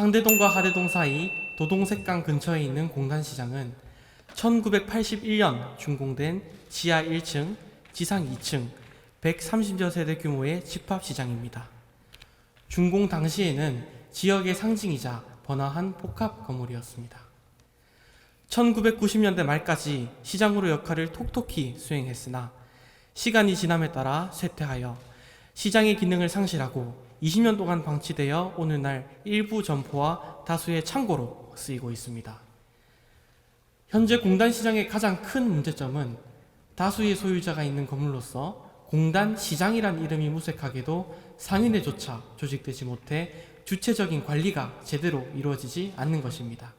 상대동과 하대동 사이 도동색강 근처에 있는 공단시장은 1981년 준공된 지하 1층, 지상 2층, 130여 세대 규모의 집합시장입니다. 준공 당시에는 지역의 상징이자 번화한 복합 건물이었습니다. 1990년대 말까지 시장으로 역할을 톡톡히 수행했으나 시간이 지남에 따라 쇠퇴하여 시장의 기능을 상실하고 20년 동안 방치되어 오늘날 일부 점포와 다수의 창고로 쓰이고 있습니다. 현재 공단 시장의 가장 큰 문제점은 다수의 소유자가 있는 건물로서 공단 시장이란 이름이 무색하게도 상인에조차 조직되지 못해 주체적인 관리가 제대로 이루어지지 않는 것입니다.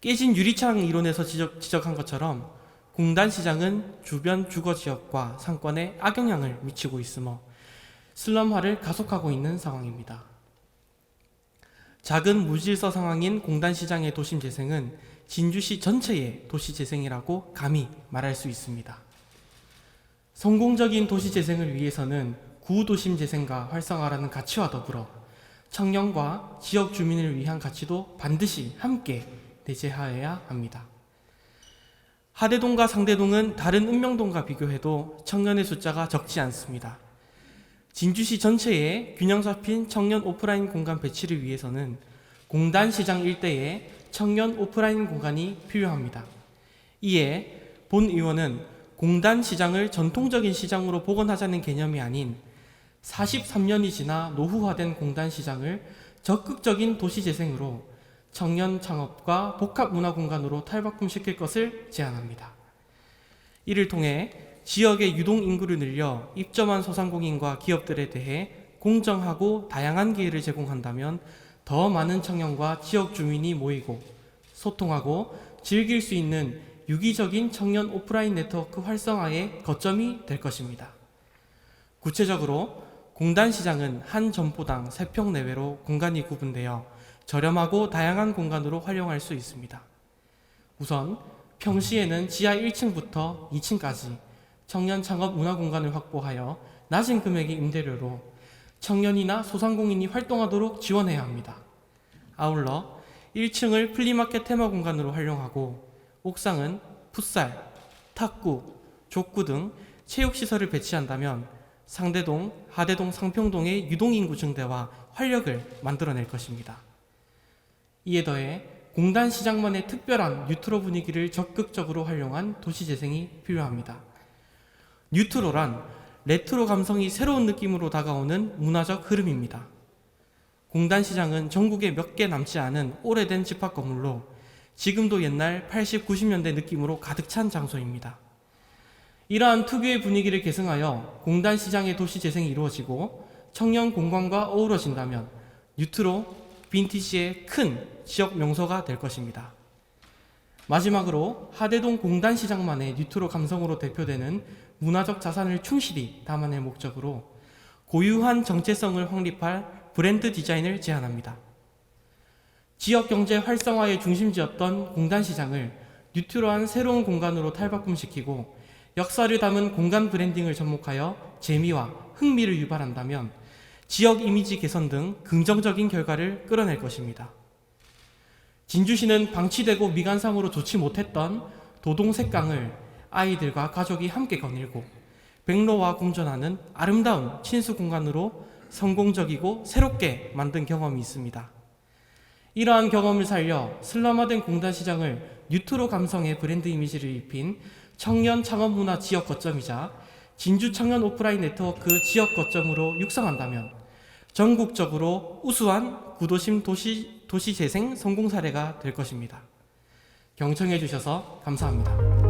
깨진 유리창 이론에서 지적, 지적한 것처럼 공단 시장은 주변 주거 지역과 상권에 악영향을 미치고 있으며 슬럼화를 가속하고 있는 상황입니다. 작은 무질서 상황인 공단 시장의 도심 재생은 진주시 전체의 도시 재생이라고 감히 말할 수 있습니다. 성공적인 도시 재생을 위해서는 구도심 재생과 활성화라는 가치와 더불어 청년과 지역 주민을 위한 가치도 반드시 함께 내재하여야 합니다. 하대동과 상대동은 다른 읍명동과 비교해도 청년의 숫자가 적지 않습니다. 진주시 전체에 균형 잡힌 청년 오프라인 공간 배치를 위해서는 공단 시장 일대에 청년 오프라인 공간이 필요합니다. 이에 본 의원은 공단 시장을 전통적인 시장으로 복원하자는 개념이 아닌 43년이 지나 노후화된 공단 시장을 적극적인 도시 재생으로 청년 창업과 복합 문화 공간으로 탈바꿈시킬 것을 제안합니다. 이를 통해 지역의 유동 인구를 늘려 입점한 소상공인과 기업들에 대해 공정하고 다양한 기회를 제공한다면 더 많은 청년과 지역 주민이 모이고 소통하고 즐길 수 있는 유기적인 청년 오프라인 네트워크 활성화의 거점이 될 것입니다. 구체적으로 공단 시장은 한 점포당 3평 내외로 공간이 구분되어 저렴하고 다양한 공간으로 활용할 수 있습니다. 우선 평시에는 지하 1층부터 2층까지 청년 창업 문화 공간을 확보하여 낮은 금액의 임대료로 청년이나 소상공인이 활동하도록 지원해야 합니다. 아울러 1층을 플리마켓 테마 공간으로 활용하고 옥상은 풋살, 탁구, 족구 등 체육시설을 배치한다면 상대동, 하대동, 상평동의 유동인구 증대와 활력을 만들어낼 것입니다. 이에 더해 공단 시장만의 특별한 뉴트로 분위기를 적극적으로 활용한 도시재생이 필요합니다. 뉴트로란 레트로 감성이 새로운 느낌으로 다가오는 문화적 흐름입니다. 공단 시장은 전국에 몇 개 남지 않은 오래된 집합 건물로 지금도 옛날 80, 90년대 느낌으로 가득 찬 장소입니다. 이러한 특유의 분위기를 계승하여 공단 시장의 도시 재생이 이루어지고 청년 공간과 어우러진다면 뉴트로 빈티지의 큰 지역 명소가 될 것입니다. 마지막으로 하대동 공단 시장만의 뉴트로 감성으로 대표되는 문화적 자산을 충실히 담아낼 목적으로 고유한 정체성을 확립할 브랜드 디자인을 제안합니다. 지역 경제 활성화의 중심지였던 공단 시장을 뉴트로한 새로운 공간으로 탈바꿈시키고 역사를 담은 공간 브랜딩을 접목하여 재미와 흥미를 유발한다면 지역 이미지 개선 등 긍정적인 결과를 끌어낼 것입니다. 진주시는 방치되고 미관상으로 좋지 못했던 도동색강을 아이들과 가족이 함께 거닐고 백로와 공존하는 아름다운 친수 공간으로 성공적이고 새롭게 만든 경험이 있습니다. 이러한 경험을 살려 슬럼화된 공단 시장을 뉴트로 감성의 브랜드 이미지를 입힌 청년 창업 문화 지역 거점이자 진주 청년 오프라인 네트워크 지역 거점으로 육성한다면 전국적으로 우수한 구도심 도시, 도시 재생 성공 사례가 될 것입니다. 경청해 주셔서 감사합니다.